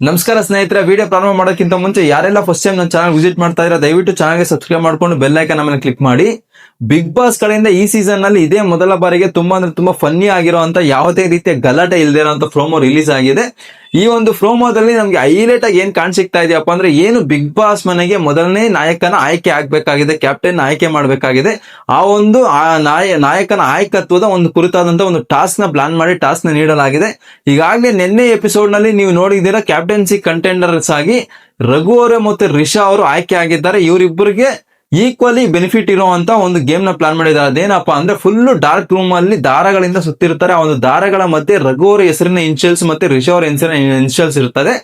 ನಮಸ್ಕಾರ ಸ್ನೇಹಿತರೆ ವಿಡಿಯೋ ಪ್ರಾರಂಭ ಮಾಡೋಕ್ಕಿಂತ ಮುಂಚೆ ಯಾರೆಲ್ಲ ಫಸ್ಟ್ ಟೈಮ್ ನನ್ನ ಚಾನಲ್ ವಿಸಿಟ್ ಮಾಡ್ತಾ ಇದ್ರೆ ದಯವಿಟ್ಟು ಚಾನಲ್ಗೆ ಸಬ್ಸ್ಕ್ರೈಬ್ ಮಾಡ್ಕೊಂಡು ಬೆಲ್ ಐಕನ್ ಮೇಲೆ ಕ್ಲಿಕ್ ಮಾಡಿ. ಬಿಗ್ ಬಾಸ್ ಕಡೆಯಿಂದ ಈ ಸೀಸನ್ನಲ್ಲಿ ಇದೇ ಮೊದಲ ಬಾರಿಗೆ ತುಂಬಾ ಅಂದ್ರೆ ತುಂಬಾ ಫನ್ನಿ ಆಗಿರುವಂತ ಯಾವುದೇ ರೀತಿಯ ಗಲಾಟೆ ಇಲ್ಲದೆ ಇರುವಂತ ಪ್ರೋಮೋ ರಿಲೀಸ್ ಆಗಿದೆ. ಈ ಒಂದು ಪ್ರೋಮೋದಲ್ಲಿ ನಮ್ಗೆ ಹೈಲೈಟ್ ಆಗಿ ಏನ್ ಕಾಣ್ ಇದೆಯಪ್ಪ ಅಂದ್ರೆ ಏನು ಬಿಗ್ ಬಾಸ್ ಮನೆಗೆ ಮೊದಲನೇ ನಾಯಕನ ಆಯ್ಕೆ ಆಗ್ಬೇಕಾಗಿದೆ ಕ್ಯಾಪ್ಟನ್ ಆಯ್ಕೆ ಮಾಡಬೇಕಾಗಿದೆ. ಆ ಒಂದು ನಾಯ, ನಾಯಕನ ಆಯ್ಕತ್ವದ ಒಂದು ಕುರಿತಾದಂತ ಒಂದು ಟಾಸ್ಕ್ನ ಪ್ಲಾನ್ ಮಾಡಿ ಟಾಸ್ಕ್ನ ನೀಡಲಾಗಿದೆ. ಈಗಾಗಲೇ ನಿನ್ನೆ ಎಪಿಸೋಡ್ನಲ್ಲಿ ನೀವು ನೋಡಿದ್ದೀರಾ ಕ್ಯಾಪ್ಟನ್ಸಿ ಕಂಟೆಂಡರ್ಸ್ ಆಗಿ ರಘು ಅವರು ಮತ್ತೆ ರಿಷಾ ಅವರು ಆಯ್ಕೆ ಆಗಿದ್ದಾರೆ. ಇವರಿಬ್ಬರಿಗೆ ಈಕ್ವಲಿ ಬೆನಿಫಿಟ್ ಇರುವಂತ ಒಂದು ಗೇಮ್ನ ಪ್ಲಾನ್ ಮಾಡಿದ್ದಾರೆ. ಅದೇನಪ್ಪ ಅಂದ್ರೆ ಫುಲ್ ಡಾರ್ಕ್ ರೂಮ್ ಅಲ್ಲಿ ದಾರಗಳಿಂದ ಸುತ್ತಿರ್ತಾರೆ ಆ ಒಂದು ದಾರಗಳ ಮಧ್ಯೆ ರಘುವರ ಹೆಸರಿನ ಇನ್ಶಿಯಲ್ಸ್ ಮತ್ತೆ ರಿಷೋರ್ ಅವರ ಹೆಸರಿನ ಇನ್ಶಿಯಲ್ಸ್ ಇರ್ತದೆ.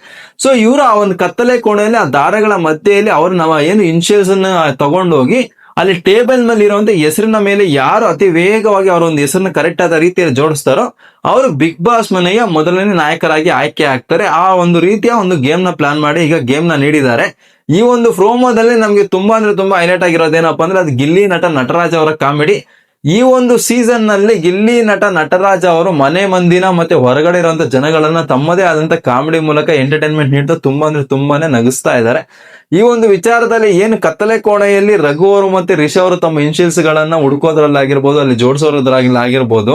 ಸೊ ಇವರು ಆ ಒಂದು ಕತ್ತಲೆ ಕೋಣೆಯಲ್ಲಿ, ಆ ದಾರಗಳ ಮಧ್ಯೆಯಲ್ಲಿ ಅವರು ನಾವು ಏನು ಇನ್ಶಿಯಲ್ಸ್ ಅನ್ನ ತಗೊಂಡೋಗಿ, ಅಲ್ಲಿ ಟೇಬಲ್ ಮೇಲೆ ಇರುವಂತ ಹೆಸರಿನ ಮೇಲೆ ಯಾರು ಅತಿ ವೇಗವಾಗಿ ಅವರ ಒಂದು ಹೆಸರನ್ನ ಕರೆಕ್ಟ್ ಆದ ರೀತಿಯಲ್ಲಿ ಜೋಡಿಸ್ತಾರೋ, ಅವರು ಬಿಗ್ ಬಾಸ್ ಮನೆಯ ಮೊದಲನೇ ನಾಯಕರಾಗಿ ಆಯ್ಕೆ ಆಗ್ತಾರೆ. ಆ ಒಂದು ರೀತಿಯ ಒಂದು ಗೇಮ್ನ ಪ್ಲಾನ್ ಮಾಡಿ ಈಗ ಗೇಮ್ನ ನೀಡಿದ್ದಾರೆ. ಈ ಒಂದು ಪ್ರೋಮೋದಲ್ಲಿ ನಮ್ಗೆ ತುಂಬಾ ಅಂದ್ರೆ ತುಂಬಾ ಹೈಲೈಟ್ ಆಗಿರೋದು ಆಗಿರೋದೇನಪ್ಪ ಅಂದ್ರೆ ಅದು ಗಿಲ್ಲಿ ನಟ ನಟರಾಜ್ ಅವರ ಕಾಮಿಡಿ. ಈ ಒಂದು ಸೀಸನ್ನಲ್ಲಿ ಗಿಲ್ಲಿ ನಟ ನಟರಾಜ ಅವರು ಮನೆ ಮಂದಿನ ಮತ್ತೆ ಹೊರಗಡೆ ಇರುವಂತ ಜನಗಳನ್ನ ತಮ್ಮದೇ ಆದಂತ ಕಾಮಿಡಿ ಮೂಲಕ ಎಂಟರ್ಟೈನ್ಮೆಂಟ್ ನೀಡ್ತಾ ತುಂಬಾ ಅಂದ್ರೆ ತುಂಬಾನೇ ನಗಿಸ್ತಾ ಇದ್ದಾರೆ. ಈ ಒಂದು ವಿಚಾರದಲ್ಲಿ ಏನು ಕತ್ತಲೆ ಕೋಣೆಯಲ್ಲಿ ರಘು ಅವರು ಮತ್ತೆ ರಿಷ ಅವರು ತಮ್ಮ ಇನ್ಶಿಯಲ್ಸ್ ಗಳನ್ನ ಹುಡ್ಕೋದ್ರಲ್ಲಾಗಿರ್ಬೋದು ಅಲ್ಲಿ ಜೋಡಿಸೋದ್ರಾಗಿಲ್ಲ ಆಗಿರ್ಬೋದು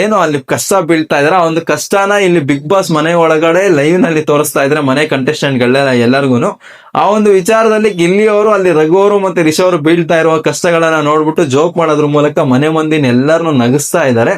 ಏನು ಅಲ್ಲಿ ಕಷ್ಟ ಬೀಳ್ತಾ ಇದಾರೆ, ಆ ಒಂದು ಕಷ್ಟನ ಇಲ್ಲಿ ಬಿಗ್ ಬಾಸ್ ಮನೆ ಒಳಗಡೆ ಲೈವ್ನಲ್ಲಿ ತೋರಿಸ್ತಾ ಇದ್ರೆ, ಮನೆ ಕಂಟೆಸ್ಟೆಂಟ್ ಗಳೆಲ್ಲ ಎಲ್ಲರಿಗೂ ಆ ಒಂದು ವಿಚಾರದಲ್ಲಿ ಗಿಲ್ಲಿ ಅವರು, ಅಲ್ಲಿ ರಘು ಅವರು ಮತ್ತೆ ರಿಷ ಅವರು ಬೀಳ್ತಾ ಇರುವ ಕಷ್ಟಗಳನ್ನ ನೋಡ್ಬಿಟ್ಟು ಜೋಕ್ ಮಾಡೋದ್ರ ಮೂಲಕ ಮನೆ ಮಂದಿನ ಎಲ್ಲರನ್ನು ನಗಿಸ್ತಾ ಇದ್ದಾರೆ.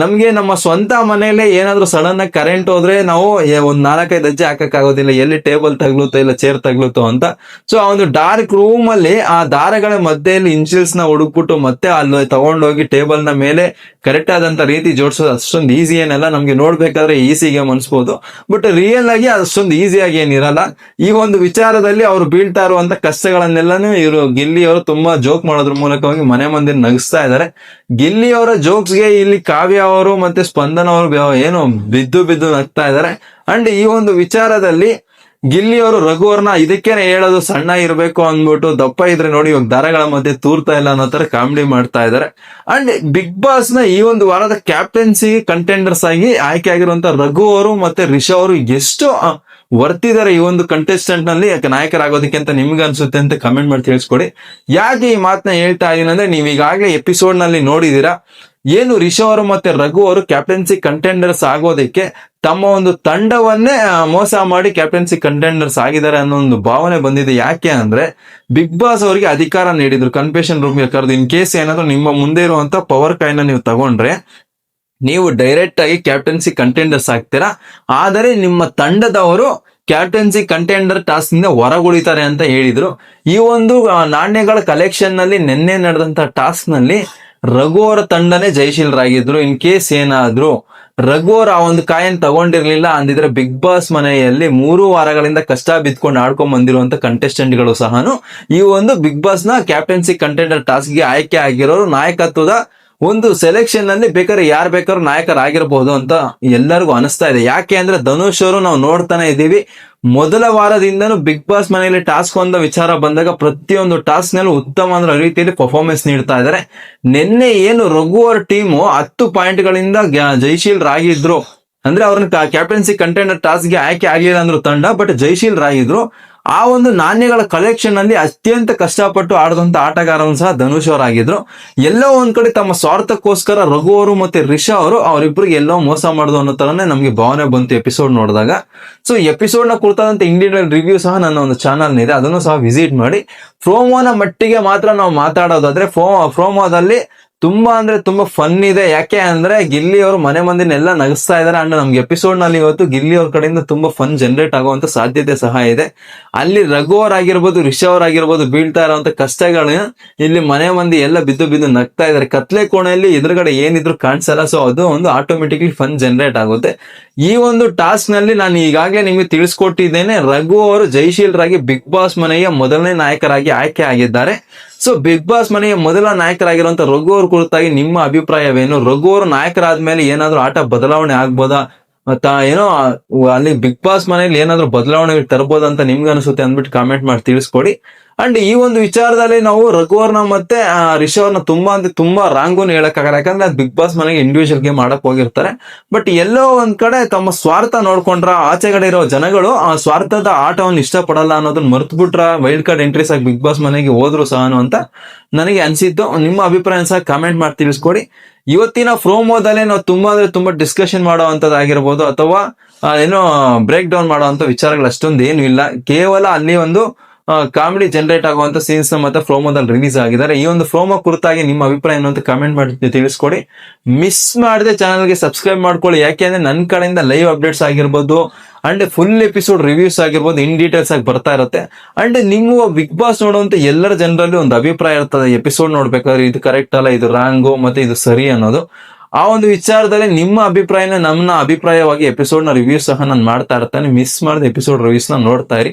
ನಮ್ಗೆ ನಮ್ಮ ಸ್ವಂತ ಮನೆಯಲ್ಲೇ ಏನಾದರೂ ಸಡನ್ ಆಗಿ ಕರೆಂಟ್ ಹೋದ್ರೆ ನಾವು ಒಂದು ನಾಲ್ಕೈದು ಹೆಜ್ಜೆ ಹಾಕಕ್ ಆಗೋದಿಲ್ಲ, ಎಲ್ಲಿ ಟೇಬಲ್ ತಗ್ಲುತ್ತೋ ಇಲ್ಲ ಚೇರ್ ತಗ್ಲುತ್ತೋ ಅಂತ. ಸೊ ಆ ಒಂದು ಡಾರ್ಕ್ ರೂಮ್ ಅಲ್ಲಿ ಆ ದಾರಗಳ ಮಧ್ಯೆಯಲ್ಲಿ ಇನ್ಸಿಲ್ಸ್ನ ಹುಡುಕ್ಬಿಟ್ಟು ಮತ್ತೆ ಅಲ್ಲಿ ತಗೊಂಡೋಗಿ ಟೇಬಲ್ನ ಮೇಲೆ ಕರೆಕ್ಟ್ ಆದಂತ ರೀತಿ ಜೋಡಿಸೋದು ಅಷ್ಟೊಂದು ಈಸಿ ಏನಲ್ಲ. ನಮ್ಗೆ ನೋಡ್ಬೇಕಾದ್ರೆ ಈಸಿಗೆ ಅನ್ಸ್ಬೋದು. ಬಟ್ ರಿಯಲ್ ಆಗಿ ಅಷ್ಟೊಂದು ಈಸಿಯಾಗಿ ಏನಿರಲ್ಲ. ಈ ಒಂದು ವಿಚಾರದಲ್ಲಿ ಅವ್ರು ಬೀಳ್ತಾ ಇರುವಂತ ಕಷ್ಟಗಳನ್ನೆಲ್ಲಾನು ಇವರು ಗಿಲ್ಲಿ ಅವರು ತುಂಬಾ ಜೋಕ್ ಮಾಡೋದ್ರ ಮೂಲಕವಾಗಿ ಮನೆ ಮಂದಿರ ನಗಿಸ್ತಾ ಇದ್ದಾರೆ ಗಿಲ್ಲಿ ಅವರ ಜೋಕ್ಸ್ಗೆ ಇಲ್ಲಿ ಕಾವ್ಯ ಅವರು ಮತ್ತೆ ಸ್ಪಂದನ ಅವರು ಏನು ಬಿದ್ದು ಬಿದ್ದು ನಗ್ತಾ ಇದ್ದಾರೆ. ಅಂಡ್ ಈ ಒಂದು ವಿಚಾರದಲ್ಲಿ ಗಿಲ್ಲಿ ಅವರು ರಘು ಅವ್ರನ್ನ ಇದಕ್ಕೇನೆ ಹೇಳೋದು ಸಣ್ಣ ಇರಬೇಕು ಅಂದ್ಬಿಟ್ಟು ದಪ್ಪ ಇದ್ರೆ ನೋಡಿ ಇವಾಗ ದಾರಗಳ ಮಧ್ಯೆ ತೂರ್ತಾ ಇಲ್ಲ ಅನ್ನೋ ತರ ಕಾಮಿಡಿ ಮಾಡ್ತಾ ಇದ್ದಾರೆ. ಅಂಡ್ ಬಿಗ್ ಬಾಸ್ನ ಈ ಒಂದು ವಾರದ ಕ್ಯಾಪ್ಟನ್ಸಿ ಕಂಟೆಂಡರ್ಸ್ ಆಗಿ ಆಯ್ಕೆ ಆಗಿರುವಂತ ರಘು ಅವರು ಮತ್ತೆ ರಿಷ ಅವರು ಎಷ್ಟು ವರ್ತಿದಾರೆ ಈ ಒಂದು ಕಂಟೆಸ್ಟೆಂಟ್ನಲ್ಲಿ, ಯಾಕೆ ನಾಯಕರಾಗೋದಕ್ಕೆ ಅಂತ ನಿಮ್ಗೆ ಅನ್ಸುತ್ತೆ ಅಂತ ಕಮೆಂಟ್ ಮಾಡಿ ತಿಳಿಸ್ಕೊಡಿ. ಯಾಕೆ ಈ ಮಾತನ್ನ ಹೇಳ್ತಾ ಇದೀನಿ ಅಂದ್ರೆ ನೀವು ಈಗಾಗಲೇ ಎಪಿಸೋಡ್ನಲ್ಲಿ ನೋಡಿದೀರಾ ಏನು ರಿಷಾ ಅವರು ಮತ್ತೆ ರಘು ಅವರು ಕ್ಯಾಪ್ಟನ್ಸಿ ಕಂಟೆಂಡರ್ಸ್ ಆಗೋದಕ್ಕೆ ತಮ್ಮ ಒಂದು ತಂಡವನ್ನೇ ಮೋಸ ಮಾಡಿ ಕ್ಯಾಪ್ಟನ್ಸಿ ಕಂಟೆಂಡರ್ಸ್ ಆಗಿದ್ದಾರೆ ಅನ್ನೋ ಒಂದು ಭಾವನೆ ಬಂದಿದೆ. ಯಾಕೆ ಅಂದ್ರೆ ಬಿಗ್ ಬಾಸ್ ಅವರಿಗೆ ಅಧಿಕಾರ ನೀಡಿದ್ರು. ಕನ್ಫೆಷನ್ ರೂಮ್ ಕರೆದು ಇನ್ ಕೇಸ್ ಏನಾದ್ರು ನಿಮ್ಮ ಮುಂದೆ ಇರುವಂತ ಪವರ್ ಕಾಯಿನ ನೀವು ತಗೊಂಡ್ರೆ, ನೀವು ಡೈರೆಕ್ಟ್ ಆಗಿ ಕ್ಯಾಪ್ಟನ್ಸಿ ಕಂಟೆಂಡರ್ಸ್ ಆಗ್ತೀರಾ? ಆದರೆ ನಿಮ್ಮ ತಂಡದವರು ಕ್ಯಾಪ್ಟನ್ಸಿ ಕಂಟೆಂಡರ್ ಟಾಸ್ಕ್ನಿಂದ ಹೊರಗುಳಿತಾರೆ ಅಂತ ಹೇಳಿದ್ರು. ಈ ಒಂದು ನಾಣ್ಯಗಳ ಕಲೆಕ್ಷನ್ನಲ್ಲಿ ನಿನ್ನೆ ನಡೆದಂತ ಟಾಸ್ಕ್ನಲ್ಲಿ ರಘು ಅವರ ತಂಡನೇ ಜಯಶೀಲರಾಗಿದ್ರು. ಇನ್ ಕೇಸ್ ಏನಾದ್ರು ರಘು ಅವ್ರ ಆ ಒಂದು ಕಾಯನ್ ತಗೊಂಡಿರ್ಲಿಲ್ಲ ಅಂದಿದ್ರೆ ಬಿಗ್ ಬಾಸ್ ಮನೆಯಲ್ಲಿ ಮೂರು ವಾರಗಳಿಂದ ಕಷ್ಟ ಬಿದ್ಕೊಂಡು ಆಡ್ಕೊಂಡ್ ಬಂದಿರುವಂತ ಕಂಟೆಸ್ಟೆಂಟ್ಗಳು ಸಹನು ಈ ಒಂದು ಬಿಗ್ ಬಾಸ್ನ ಕ್ಯಾಪ್ಟನ್ಸಿ ಕಂಟೆಂಡರ್ ಟಾಸ್ಕ್ಗೆ ಆಯ್ಕೆ ಆಗಿರೋರು ನಾಯಕತ್ವದ ಒಂದು ಸೆಲೆಕ್ಷನ್ನಲ್ಲಿ ಬೇಕಾದ್ರೆ ಯಾರು ಬೇಕಾದ್ರೂ ನಾಯಕರಾಗಿರ್ಬೋದು ಅಂತ ಎಲ್ಲರಿಗೂ ಅನಿಸ್ತಾ ಇದೆ. ಯಾಕೆ ಅಂದ್ರೆ ಧನುಷ್ ಅವರು ನಾವು ನೋಡ್ತಾನೆ ಇದ್ದೀವಿ. ಮೊದಲ ವಾರದಿಂದನೂ ಬಿಗ್ ಬಾಸ್ ಮನೆಯಲ್ಲಿ ಟಾಸ್ಕ್ ಒಂದ ವಿಚಾರ ಬಂದಾಗ ಪ್ರತಿಯೊಂದು ಟಾಸ್ಕ್ ನಲ್ಲೂ ಉತ್ತಮ ರೀತಿಯಲ್ಲಿ ಪರ್ಫಾರ್ಮೆನ್ಸ್ ನೀಡ್ತಾ ಇದ್ದಾರೆ. ನಿನ್ನೆ ಏನು ರಘು ಅವರ ಟೀಮು ಹತ್ತು ಪಾಯಿಂಟ್ ಗಳಿಂದ ಜಯಶೀಲರಾಗಿದ್ರು ಅಂದ್ರೆ ಅವ್ರನ್ನ ಕ್ಯಾಪ್ಟನ್ಸಿ ಕಂಟೆಂಡರ್ ಟಾಸ್ಕ್ಗೆ ಆಯ್ಕೆ ಆಗಿಲ್ಲ ಅಂದ್ರು ತಂಡ ಬಟ್ ಜಯಶೀಲರಾಗಿದ್ರು ಆ ಒಂದು ನಾಣ್ಯಗಳ ಕಲೆಕ್ಷನ್ ಅಲ್ಲಿ ಅತ್ಯಂತ ಕಷ್ಟಪಟ್ಟು ಆಡದಂತ ಆಟಗಾರನು ಸಹ ಧನುಷ್ ಅವರಾಗಿದ್ರು. ಎಲ್ಲೋ ಒಂದ್ ಕಡೆ ತಮ್ಮ ಸ್ವಾರ್ಥಕ್ಕೋಸ್ಕರ ರಘು ಅವರು ಮತ್ತೆ ರಿಷಾ ಅವರು ಅವರಿಬ್ಬರಿಗೆ ಎಲ್ಲೋ ಮೋಸ ಮಾಡುದು ಅನ್ನೋ ತರನೇ ನಮ್ಗೆ ಭಾವನೆ ಬಂತು ಎಪಿಸೋಡ್ ನೋಡಿದಾಗ. ಸೊ ಎಪಿಸೋಡ್ನ ಕುರಿತಾದಂತ ಇಂಡಿಯನ್ ರಿವ್ಯೂ ಸಹ ನನ್ನ ಒಂದು ಚಾನಲ್ ಇದೆ ಅದನ್ನು ಸಹ ವಿಸಿಟ್ ಮಾಡಿ. ಪ್ರೋಮೋನ ಮಟ್ಟಿಗೆ ಮಾತ್ರ ನಾವು ಮಾತಾಡೋದಾದ್ರೆ ಫೋ ಪ್ರೋಮೋದಲ್ಲಿ ತುಂಬಾ ಅಂದ್ರೆ ತುಂಬಾ ಫನ್ ಇದೆ. ಯಾಕೆ ಅಂದ್ರೆ ಗಿಲ್ಲಿ ಅವರು ಮನೆ ಮಂದಿನೆಲ್ಲ ನಗಿಸ್ತಾ ಇದಾರೆ. ಅಂಡ್ ನಮ್ಗೆ ಎಪಿಸೋಡ್ನಲ್ಲಿ ಇವತ್ತು ಗಿಲ್ಲಿ ಅವ್ರ ಕಡೆಯಿಂದ ತುಂಬಾ ಫನ್ ಜನರೇಟ್ ಆಗುವಂತ ಸಾಧ್ಯತೆ ಸಹ ಇದೆ. ಅಲ್ಲಿ ರಘು ಅವರಾಗಿರ್ಬೋದು ರಿಷಾ ಅವರಾಗಿರ್ಬೋದು ಬೀಳ್ತಾ ಇರುವಂತ ಕಷ್ಟಗಳನ್ನ ಇಲ್ಲಿ ಮನೆ ಮಂದಿ ಎಲ್ಲ ಬಿದ್ದು ಬಿದ್ದು ನಗ್ತಾ ಇದಾರೆ. ಕತ್ಲೆ ಕೋಣೆಯಲ್ಲಿ ಎದುರುಗಡೆ ಏನಿದ್ರು ಕಾಣಿಸಲ್ಲ. ಸೊ ಅದು ಒಂದು ಆಟೋಮೆಟಿಕ್ಲಿ ಫನ್ ಜನರೇಟ್ ಆಗುತ್ತೆ. ಈ ಒಂದು ಟಾಸ್ಕ್ನಲ್ಲಿ ನಾನು ಈಗಾಗಲೇ ನಿಮಗೆ ತಿಳಿಸ್ಕೊಟ್ಟಿದ್ದೇನೆ. ರಘು ಅವರು ಜಯಶೀಲರಾಗಿ ಬಿಗ್ ಬಾಸ್ ಮನೆಯ ಮೊದಲನೇ ನಾಯಕರಾಗಿ ಆಯ್ಕೆ ಆಗಿದ್ದಾರೆ. ಸೊ ಬಿಗ್ ಬಾಸ್ ಮನೆಯ ಮೊದಲ ನಾಯಕರಾಗಿರುವಂತ ರಘು ಅವ್ರ ಕುರಿತಾಗಿ ನಿಮ್ಮ ಅಭಿಪ್ರಾಯವೇನು? ರಘು ಅವರು ನಾಯಕರಾದ್ಮೇಲೆ ಏನಾದ್ರೂ ಆಟ ಬದಲಾವಣೆ ಆಗ್ಬೋದಾ? ಮತ್ತ ಏನೋ, ಅಲ್ಲಿ ಬಿಗ್ ಬಾಸ್ ಮನೆಯಲ್ಲಿ ಏನಾದ್ರೂ ಬದಲಾವಣೆ ತರಬಹುದಂತ ನಿಮ್ಗೆ ಅನಿಸುತ್ತೆ ಅಂದ್ಬಿಟ್ಟು ಕಾಮೆಂಟ್ ಮಾಡಿ ತಿಳಿಸ್ಕೊಡಿ. ಅಂಡ್ ಈ ಒಂದು ವಿಚಾರದಲ್ಲಿ ನಾವು ರಘುವರ್ನ ಮತ್ತೆ ರಿಷವ್ನ ತುಂಬಾ ಅಂದ್ರೆ ತುಂಬಾ ರಾಂಗು ಹೇಳಕ್ಕಾಗಲ್ಲ. ಯಾಕಂದ್ರೆ ಬಿಗ್ ಬಾಸ್ ಮನೆಗೆ ಇಂಡಿವಿಜುವಲ್ ಗೇಮ್ ಮಾಡಕ್ ಹೋಗಿರ್ತಾರೆ. ಬಟ್ ಎಲ್ಲೋ ಒಂದ್ ಕಡೆ ತಮ್ಮ ಸ್ವಾರ್ಥ ನೋಡ್ಕೊಂಡ್ರ, ಆಚೆಗಡೆ ಇರೋ ಜನಗಳು ಆ ಸ್ವಾರ್ಥದ ಆಟವನ್ನು ಇಷ್ಟಪಡಲ್ಲ ಅನ್ನೋದನ್ನ ಮರ್ತು ಬಿಟ್ರ ವೈಲ್ಡ್ ಕಾರ್ಡ್ ಎಂಟ್ರೀಸ್ ಆಗಿ ಬಿಗ್ ಬಾಸ್ ಮನೆಗೆ ಹೋದ್ರು ಸಹ ಅಂತ ನನಗೆ ಅನ್ಸಿದ್ದು. ನಿಮ್ಮ ಅಭಿಪ್ರಾಯ ಸಹ ಕಾಮೆಂಟ್ ಮಾಡಿ ತಿಳಿಸ್ಕೊಡಿ. ಇವತ್ತಿನ ಪ್ರೋಮೋದಲ್ಲೇ ನಾವು ತುಂಬಾ ಅಂದ್ರೆ ತುಂಬಾ ಡಿಸ್ಕಷನ್ ಮಾಡೋ ಆಗಿರ್ಬೋದು ಅಥವಾ ಏನೋ ಬ್ರೇಕ್ ಡೌನ್ ಮಾಡೋ ಅಂತ ವಿಚಾರಗಳು ಅಷ್ಟೊಂದು ಏನು ಇಲ್ಲ. ಕೇವಲ ಅಲ್ಲಿ ಒಂದು ಕಾಮಿಡಿ ಜನರೇಟ್ ಆಗುವಂತ ಸೀನ್ಸ್ ಮತ್ತೆ ಫ್ರೋಮೋದಲ್ಲಿ ರಿಲೀಸ್ ಆಗಿದ್ದಾರೆ. ಈ ಒಂದು ಫ್ರೋಮೋ ಕುರಿತಾಗಿ ನಿಮ್ಮ ಅಭಿಪ್ರಾಯ ಏನು ಅಂತ ಕಮೆಂಟ್ ಮಾಡಿ ತಿಳಿಸ್ಕೊಡಿ. ಮಿಸ್ ಮಾಡದೆ ಚಾನಲ್ಗೆ ಸಬ್ಸ್ಕ್ರೈಬ್ ಮಾಡ್ಕೊಳ್ಳಿ. ಯಾಕೆಂದ್ರೆ ನನ್ನ ಕಡೆಯಿಂದ ಲೈವ್ ಅಪ್ಡೇಟ್ಸ್ ಆಗಿರ್ಬೋದು ಅಂಡ್ ಫುಲ್ ಎಪಿಸೋಡ್ ರಿವ್ಯೂಸ್ ಆಗಿರ್ಬೋದು ಇನ್ ಡೀಟೇಲ್ಸ್ ಆಗಿ ಬರ್ತಾ ಇರುತ್ತೆ. ಅಂಡ್ ನೀವು ಬಿಗ್ ಬಾಸ್ ನೋಡುವಂತ ಎಲ್ಲರ ಜನರಲ್ಲಿ ಒಂದು ಅಭಿಪ್ರಾಯ ಇರ್ತದೆ. ಎಪಿಸೋಡ್ ನೋಡ್ಬೇಕಾದ್ರೆ ಇದು ಕರೆಕ್ಟ್ ಅಲ್ಲ, ಇದು ರಾಂಗು ಮತ್ತೆ ಇದು ಸರಿ ಅನ್ನೋದು. ಆ ಒಂದು ವಿಚಾರದಲ್ಲಿ ನಿಮ್ಮ ಅಭಿಪ್ರಾಯನ ನಮ್ಮ ಅಭಿಪ್ರಾಯವಾಗಿ ಎಪಿಸೋಡ್ನ ರಿವ್ಯೂ ಸಹ ನಾನು ಮಾಡ್ತಾ ಇರ್ತಾನೆ. ಮಿಸ್ ಮಾಡಿದ ಎಪಿಸೋಡ್ ರಿವ್ಯೂಸ್ನ ನೋಡ್ತಾ ಇರಿ.